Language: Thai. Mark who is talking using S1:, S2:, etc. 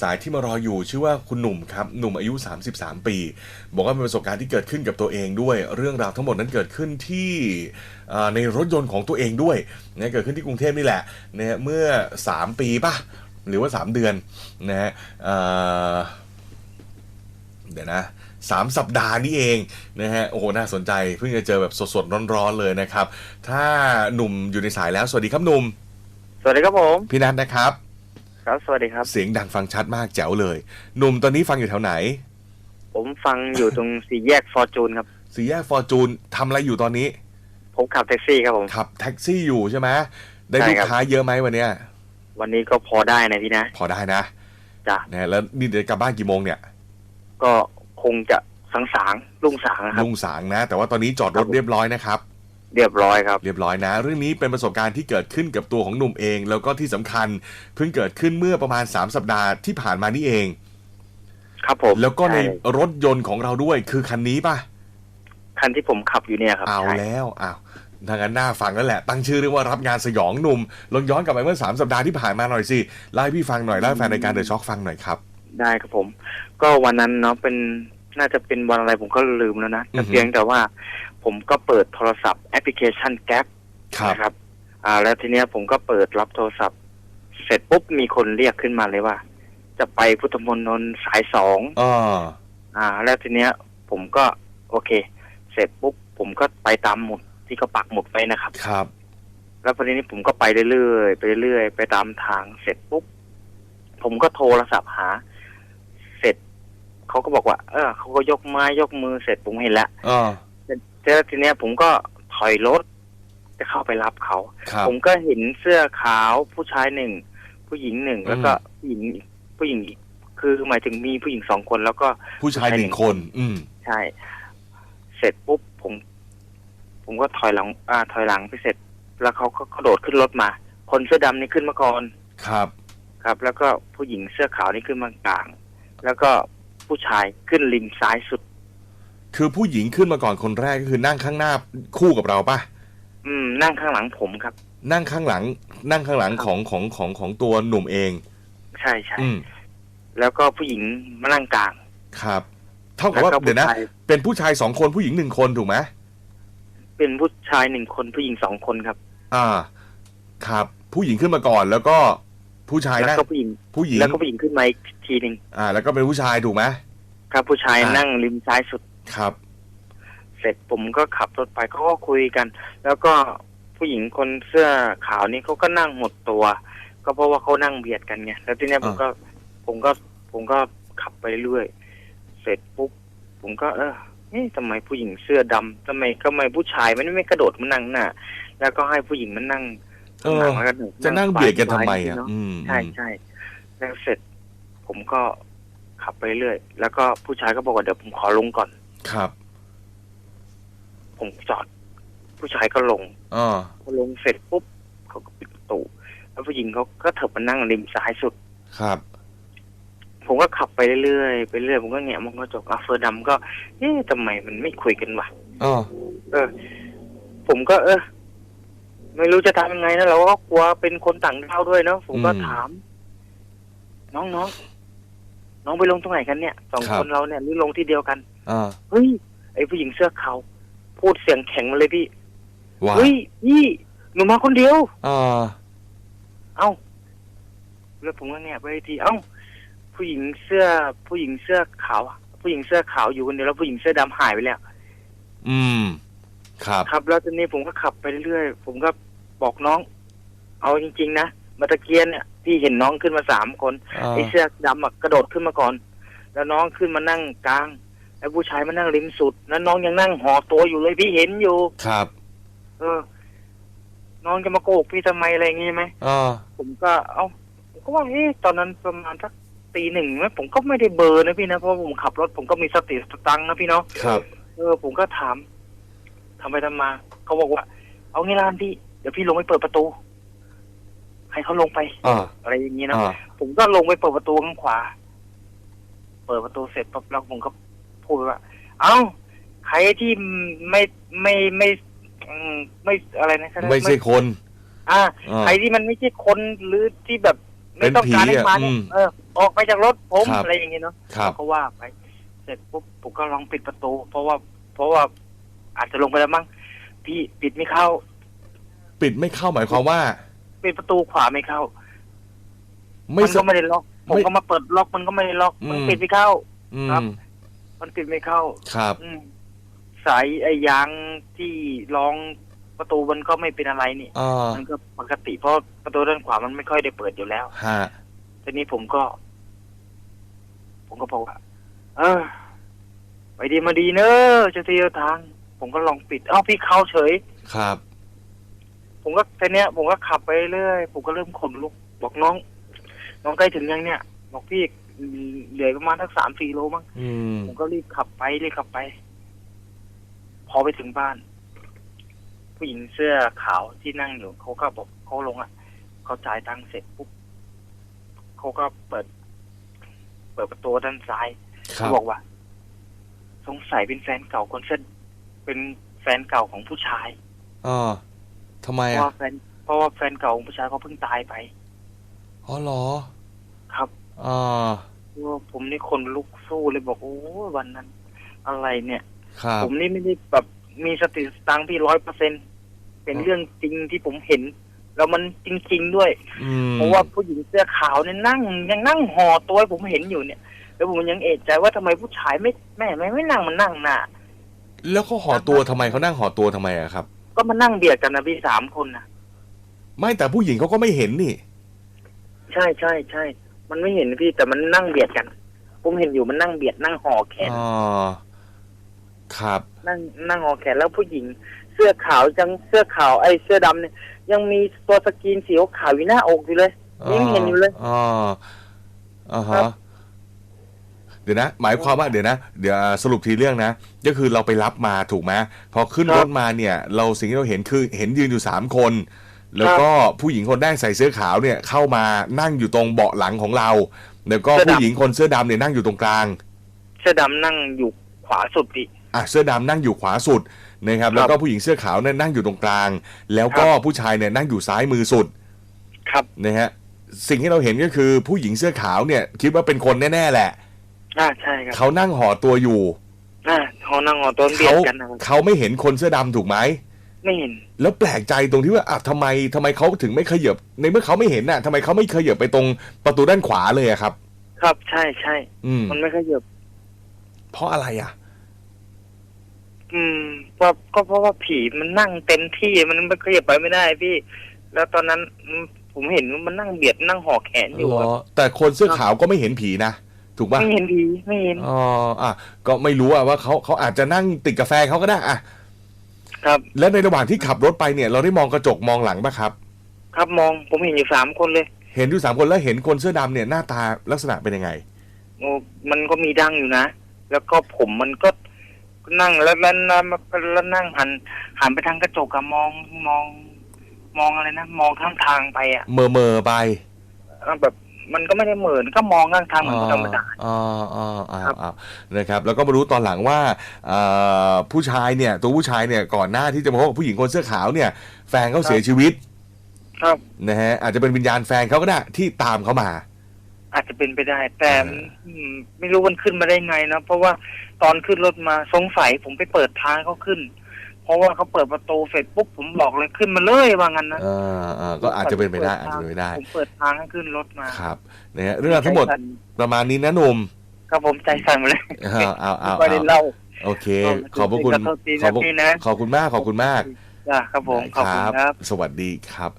S1: สายที่มารออยู่ชื่อว่าคุณหนุ่มครับหนุ่มอายุ 33 ปี บอกว่าเป็นประสบการณ์ที่เกิดขึ้นกับตัวเองด้วย เรื่องราวทั้งหมดนั้นเกิดขึ้นที่เอ่อในรถยนต์ของตัวเองด้วยนะเกิดขึ้นที่กรุงเทพนี่แหละนะฮะเมื่อ 3 ปีป่ะหรือว่า 3 เดือนนะฮะเอ่อเดี๋ยวนะสามสัปดาห์นี้เองนะฮะโอ้โหน่าสนใจเพิ่งจะเจอแบบสดๆร้อนๆเลยนะครับ ถ้าหนุ่มอยู่ในสายแล้วสวัสดีครับหนุ่ม
S2: สวัสดีครับผม
S1: พี่นัทนะครับ
S2: ครับ สวัสดีครับ
S1: เสียงดังฟังชัดมากแจ๋วเลย หนุ่มตอนนี้ฟังอยู่แถวไหน
S2: ผมฟังอยู่ตรง สี่แยกฟอร์จูนครับ
S1: สี่แยกฟอร์จูนทำอะไรอยู่ตอนนี้
S2: ผมขับแท็กซี่ครับผม
S1: ขับแท็กซี่อยู่ใช่ไหมได้
S2: ใช่
S1: ลูก
S2: ครับ
S1: ค้าเยอะไหมวันเนี้ย
S2: วันนี้ก็พอได้นะพี่นะ
S1: พอได้นะ
S2: จ้ะ
S1: นะฮะแล้วนี่เดี๋ยวกลับบ้านกี่โมงเนี่ย
S2: ก็คงจะสังสางลุงสางนะครับ
S1: ลุงสางนะ แต่ว่าตอนนี้จอดรถ
S2: ครับผม
S1: เรียบร้อยนะครับ
S2: เรียบร้อยครับ
S1: เรียบร้อยนะ เรื่องนี้เป็นประสบการณ์ที่เกิดขึ้นกับตัวของหนุ่มเอง แล้วก็ที่สำคัญเพิ่งเกิดขึ้นเมื่อประมาณ 3 สัปดาห์ที่ผ่านมานี่เอง
S2: ครับผม
S1: แล้วก็ใน
S2: ช่
S1: รถยนต์ของเราด้วยคือคันนี้ป่ะ
S2: คันที่ผมขับอยู่เนี่ยครับ
S1: เอา
S2: ใช่
S1: แล้วอ้าวทางนั้นน่าฟังแล้วแหละ ตั้งชื่อเรียกว่ารับงานสยองหนุ่ม ลองย้อนกลับไปเมื่อ3สัปดาห์ที่ผ่านมาหน่อยสิเล่าให้พี่ฟังหน่อยเล่าให้แฟนรายการเดอะช็อคฟังหน่อยครับ
S2: ได้ครับผม ก็วันนั้นเนาะเป็นน่าจะเป็นวันอะไรผมก็ลืมแล้วนะ
S1: อื
S2: แต่
S1: อฮึ
S2: เพียงแต่ว่า ผมก็เปิดโทรศัพท์แอปพลิเคชันแก๊ป
S1: ครับ
S2: นะครับ อ่า แล้วทีเนี้ยผมก็เปิดรับโทรศัพท์ เสร็จปุ๊บมีคนเรียกขึ้นมาเลยว่า จะไปพุทธมณฑลสายสอง
S1: อ๋อ
S2: อ่า แล้วทีเนี้ย ผมก็โอเค เสร็จปุ๊บผมก็ไปตามหมุดที่เขาปักหมุดไว้นะครับ
S1: ครับ
S2: แล้วพอดีนี้ผมก็ไปเรื่อยๆไปเรื่อยๆไปตามทางเสร็จปุ๊บผมก็โทรศัพท์หา เสร็จเขาก็บอกว่า เออเขาก็ยกไม้ยกมือเสร็จผมเห็นแล้ว
S1: อ๋อ
S2: แล้วทีเนี้ยผมก็ถอยรถจะเข้าไปรับเขา
S1: ครับ
S2: ผมก็เห็นเสื้อขาวผู้ชายหนึ่ง ผู้หญิงหนึ่ง
S1: อืม
S2: แล้วก็ผู้หญิงอีกผู้หญิงอีกคือหมายถึงมีผู้หญิงสองคนแล้วก็
S1: ผู้ชายหนึ่งคน อืม
S2: ใช่ เสร็จปุ๊บผม ผมก็ถอยหลัง อ่า ถอยหลังไปเสร็จ แล้วเขาก็กระโดดขึ้นรถมา คนเสื้อดำนี่ขึ้นมาก่อน
S1: ครับ
S2: ครับ แล้วก็ผู้หญิงเสื้อขาวนี่ขึ้นมากลาง แล้วก็ผู้ชายขึ้นริมซ้ายสุด
S1: คือผู้หญิงขึ้นมาก่อนคนแรกก็คือนั่งข้างหน้าคู่กับเราป่ะ
S2: อืม นั่งข้างหลังผมครับ
S1: นั่งข้างหลัง นั่งข้างหลัง
S2: ครับ
S1: ของของของของตัวหนุ่มเอง
S2: ใช่ใช่
S1: อืม
S2: แล้วก็ผู้หญิงมานั่งกลาง
S1: ครับ เท่ากับว่า
S2: แล้วก็
S1: เดี๋ยวนะ
S2: ผู้ชาย
S1: เป็นผู้ชายสองคนผู้หญิงหนึ่งคนถูกไหม
S2: เป็นผู้ชายหนึ่งคนผู้หญิงสองคนครับ
S1: อ่า ครับ ผู้หญิงขึ้นมาก่อนแล้วก็ผู้ชาย
S2: แล้ว
S1: นั่ง
S2: ก็ผู้หญิง
S1: ผู้หญิง
S2: แล้วก็ผู้หญิงขึ้นมาอีกทีหนึ่ง
S1: อ่า แล้วก็เป็นผู้ชายถูกไหม
S2: ครับ ผู้ชาย
S1: อ่านั่
S2: นั่งริมซ้ายสุด
S1: ครับ
S2: เสร็จผมก็ขับรถไปเขาก็คุยกัน แล้วก็ผู้หญิงคนเสื้อขาวนี่เขาก็นั่งหมดตัว ก็เพราะว่าเขานั่งเบียดกันไงแล้วทีเนี้ยผมก็ผมก็ผมก็ขับไปเรื่อยเสร็จปุ๊บผมก็เออเอ๊ะทำไมผู้หญิงเสื้อดำทำไมทำไมผู้ชายมันไม่กระโดดมานั่งหน้าแล้วก็ให้ผู้หญิงมันนั่ง
S1: เออ
S2: ข้างหลังแล้วก็
S1: จะนั่งเบียดกันทำไมอะ
S2: เนาะ
S1: อืม
S2: ใช่ใช่แล้วเสร็จ ผมก็ขับไปเรื่อยแล้วก็ผู้ชายก็บอกว่าเดี๋ยวผมขอลงก่อน
S1: ครับ
S2: ผมจอด ผู้ชายก็ลง
S1: อ๋อ
S2: พอลงเสร็จปุ๊บเขาก็ปิดประตูแล้วผู้หญิงเขาก็เถิบมานั่งริมซ้ายสุด
S1: ครับ
S2: ผมก็ขับไปเรื่อยๆไปเรื่อยผมก็แงะมองกระจกอะเฟอร์ดำก็เอ๊ะทำไมมันไม่คุยกันวะ
S1: อ๋อ
S2: เออ ผมก็ เออไม่รู้จะทำยังไงนะเราก็กลัวเป็นคนต่างดาวด้วยเนาะผมก็
S1: อืม
S2: ถาม น้องน้องน้องไปลงตรงไหนกันเนี่ยสอง
S1: ครับ
S2: คนเราเนี่ยหรือลงที่เดียวกัน
S1: อ่า
S2: เฮ้ยไอผู้หญิงเสื้อขาวพูดเสียงแข็งมาเลยพี่
S1: ว้า
S2: เฮ้ยพี่หนูมาคนเดียว
S1: อ่า
S2: เอ้าแล้วผมก็เนี่ยไปทีเอ้า ผู้หญิงเสื้อ ผู้หญิงเสื้อขาวอะผู้หญิงเสื้อขาวอยู่คนเดียวแล้วผู้หญิงเสื้อดำหายไปแล้ว
S1: อืม ครับ
S2: ครับ แล้วทีนี้ผมก็ขับไปเรื่อยๆผมก็บอกน้อง เอาจริง ๆ นะมาตะเกียนเนี่ยพี่เห็นน้องขึ้นมาสามคน
S1: อ่า
S2: ไอ้เสื้อดำอะกระโดดขึ้นมาก่อน แล้วน้องขึ้นมานั่งกลาง ไอ้ผู้ชายมานั่งริมสุดแล้วน้องยังนั่งห่อตัวอยู่เลยพี่เห็นอยู่
S1: ครับ
S2: เออ น้องจะมาโกหกพี่ทำไมอะไรอย่างงี้ไหม
S1: อ่า
S2: ผมก็ เอ้าผมก็ว่าเอ๊ะตอนนั้นประมาณสักตีหนึ่งนะผมก็ไม่ได้เบลอร์นะพี่นะเพราะผมขับรถผมก็มีสติสตังค์นะพี่เนาะ
S1: ครับ
S2: เออ ผมก็ถามทำไปทำมาเขาบอกว่า เอางี้ละกันพี่เดี๋ยวพี่ลงไปเปิดประตูให้เขาลงไป
S1: อ่า
S2: อะไรอย่างนี้นะ
S1: อ่า
S2: ผมก็ลงไปเปิดประตูข้างขวา เปิดประตูเสร็จปั๊บแล้วผมก็ พูดไปว่า เอ้าใครที่ไม่ไม่ไม่อืมไม่อะไรนะ
S1: ไม่ใช่คน
S2: อ่า
S1: อ่า
S2: ใครที่มันไม่ใช่คนหรือที่แบบไม่ต้องการให้
S1: เป็นผี
S2: มา
S1: อะอืม
S2: เออ ออกไปจากรถผม
S1: ครับ
S2: อะไรอย่างเงี้ยเนาะ
S1: ครับ
S2: เขาว่าไป เสร็จปุ๊บผมก็ลองปิดประตู เพราะว่า เพราะว่าอาจจะลงไปแล้วมั้งพี่ปิดไม่เข้า
S1: ปิดไม่เข้าหมายความว่า
S2: ปิดประตูขวาไม่เข้า
S1: ไม่
S2: มัน
S1: ส
S2: ก็ไม่ได้ล็อก ผม
S1: ไม่
S2: ก็มาเปิดล็อกมันก็ไม่ได้ล็อก มัน
S1: อืม
S2: ปิดไม่เข้า
S1: อื
S2: ครับ
S1: ม
S2: มันปิดไม่เข้า
S1: ครับ
S2: อืมสายไอ้ยางที่รองประตูมันก็ไม่เป็นอะไรนี่
S1: อ่า
S2: มันก็ปกติเพราะประตูด้านขวามันไม่ค่อยได้เปิดอยู่แล้ว
S1: ฮะ
S2: ทีนี้ผมก็ ผมก็บอกว่า เออ ไปดีมาดีเนอะจะเที่ยวทาง ผมก็ลองปิด เอ้าพี่เข้าเฉย
S1: ครับ
S2: ผมก็ทีเนี้ย ผมก็ขับไปเรื่อย ผมก็เริ่มขนลุก บอกน้อง น้องใกล้ถึงยังเนี่ย บอกพี่ เหลือประมาณทักสามสี่โลมั้ง
S1: อืม
S2: ผมก็รีบขับไปรีบขับไป พอไปถึงบ้าน ผู้หญิงเสื้อขาวที่นั่งอยู่เขาก็บอกเขาลงอะเขาจ่ายตังค์เสร็จปุ๊บเขาก็เปิด เปิดประตูด้านซ้าย
S1: ครั
S2: เขา
S1: บ
S2: บอกว่า สงสัยเป็นแฟนเก่าคนเส้นเป็นแฟนเก่าของผู้ชาย
S1: อ่าทำไม
S2: เพราะ
S1: อะ
S2: ว่าแฟนเพราะว่าแฟนเก่าของผู้ชายเขาเพิ่งตายไป
S1: อ๋อเหรอ
S2: ครับ
S1: อ่า
S2: ว่าผมนี่คนลุกสู้เลยบอกโอ้ยวันนั้น อะไรเนี่ย
S1: ครับ
S2: ผมนี่ไม่ได้แบบมีสติสตังค์พี่ร้อยเปอร์เซ็นเป็น
S1: อ๋อ
S2: เรื่องจริงที่ผมเห็น แล้วมันจริง ๆ ด้วย
S1: อืม
S2: เพราะว่าผู้หญิงเสื้อขาวเนี่ยนั่ง ยังนั่งห่อตัวให้ผมเห็นอยู่เนี่ย แล้วผมยังเอะใจว่าทำไมผู้ชายไม่แม่ไม่ไม่นั่งมันนั่งหน้า
S1: แล้วเขาห่อตัวทำไมเขานั่งห่อตัวทำไมอะครับ
S2: ก็มานั่งเบียดกันนะพี่สามคนนะ
S1: ไม่แต่ผู้หญิงเขาก็ไม่เห็นนี่
S2: ใช่ใช่ใช่ มันไม่เห็นพี่แต่มันนั่งเบียดกัน ผมเห็นอยู่มันนั่งเบียดนั่งห่อแขน
S1: อ๋อครับ
S2: นั่งนั่งห่อแขนแล้วผู้หญิง เสื้อขาวจังเสื้อขาวไอ้เสื้อดำเนี่ย ยังมีตัวสกรีนสีขาวอยู่หน้าอกอยู่เลยยังเห็นอยู่เลย
S1: อ๋ออ่า
S2: ครั
S1: ฮะ
S2: บ
S1: เดี๋ยวนะหมายความว่าเดี๋ยวนะเดี๋ยวสรุปทีเรื่องนะ ก็คือเราไปรับมาถูกไหมพอขึ้น
S2: ครับ
S1: รถมาเนี่ย เราสิ่งที่เราเห็นคือเห็นยืนอยู่สามคน แล้วก็ผู้หญิงคนแรกใส่เสื้อขาวเนี่ยเข้ามานั่งอยู่ตรงเบาะหลังของเรา แล้วก็ผู้หญิงคนเสื้อดำเนี่ยนั่งอยู่ตรงกลาง
S2: เสื้อดำนั่งอยู่ขวาสุดพี่
S1: อะเสื้อดำนั่งอยู่ขวาสุดนะครับ แล้วก็ผู้หญิงเสื้อขาวเนี่ยนั่งอยู่ตรงกลาง แล้วก็ผู้ชายเนี่ยนั่งอยู่ซ้ายมือสุด
S2: ครับ
S1: นะฮะสิ่งที่เราเห็นก็คือผู้หญิงเสื้อขาวเนี่ย คิดว่าเป็นคนแน่ๆแหละ
S2: อ่าใช่ครับ
S1: เขานั่งห่อตัวอยู่
S2: อ่าเขานั่งห่อตัวเบีย
S1: เขา
S2: ดกันนะครับ
S1: เขาไม่เห็นคนเสื้อดำถูกไหม
S2: ไม่เห็น
S1: แล้วแปลกใจตรงที่ว่าอะทำไมทำไมเขาถึงไม่ขยับ ในเมื่อเขาไม่เห็นน่ะทำไมเขาไม่ขยับไปตรงประตูด้านขวาเลยอะครับ
S2: ครับ ใช่ใช่
S1: อืม
S2: มันไม่ขยับ
S1: เพราะอะไรอะ
S2: อืมเพราะก็เพราะว่าผีมันนั่งเต็มที่มันไม่ขยับไปไม่ได้พี่ แล้วตอนนั้นอืมผมเห็นว่ามันนั่งเบียดนั่งห่อแขนอยู่
S1: เหร
S2: อะ
S1: อแต่คนเสื้อขาวก็ไม่เห็นผีนะ ถูกป่ะ
S2: ไม่เห็นผีไม่เห็น
S1: อ๋ออะก็ไม่รู้อะว่าเขาเขาอาจจะนั่งติดกาแฟนเขาก็ได้อะ
S2: ครับ
S1: แล้วในระหว่างที่ขับรถไปเนี่ย เราได้มองกระจกมองหลังป่ะครับ
S2: ครับมองผมเห็นอยู่สามคนเลย
S1: เห็นอยู่สามคนแล้วเห็นคนเสื้อดำเนี่ยหน้าตาลักษณะเป็นยังไง
S2: โอ้มันก็มีดังอยู่นะ แล้วก็ผมมันก็นั่งแล้วแล้วแล้วแล้วนั่งหันหันไปทางกระจกอะมองมอง มองอะไรนะ มองข้างทางไปอะ
S1: เมอเมอๆไป
S2: เออแบบ มันก็ไม่ได้เหมือนก็มองข้างทางเหมือนคนธรรมดา
S1: อ๋ออ๋ออ๋อ
S2: ครับ
S1: อ๋อนะครับ แล้วก็มารู้ตอนหลังว่าเอ่อผู้ชายเนี่ย ตัวผู้ชายเนี่ยก่อนหน้าที่จะมาพบกับผู้หญิงคนเสื้อขาวเนี่ย แฟนเขาเสียชีวิต
S2: ครับ
S1: นะฮะอาจจะเป็นวิญญาณแฟนเขาก็ได้ที่ตามเขามา
S2: อาจจะเป็นไปได้ แต่
S1: อ่า
S2: อืมไม่รู้มันขึ้นมาได้ไงนะเพราะว่าตอนขึ้นรถมาสงสัยผมไปเปิดทางเขาขึ้น เพราะว่าเขาเปิดประตูเสร็จปุ๊บผมบอกเลยขึ้นมาเลยว่างั้นนะ
S1: เออเออก็อาจจะเป็นไปได้อาจจะเป็นไปได้
S2: ผมเปิดทางให้ขึ้นรถมา
S1: ครับนะฮะเรื่องราวทั้งหมด
S2: ใจสั่น
S1: ประมาณนี้นะหนุ่ม
S2: ครับผมใจสั่นหมดเลย
S1: เอาเอาเอา
S2: ไม่ได้
S1: เอา
S2: เล่า
S1: โอเค ขอบพระคุณ
S2: ขอโทษที
S1: ขอ
S2: นะ
S1: บพระ
S2: พี่นะ
S1: ขอบคุณมากขอบคุณมาก
S2: จ้ะครับผมขอบคุณครับ
S1: สวัสดีครับ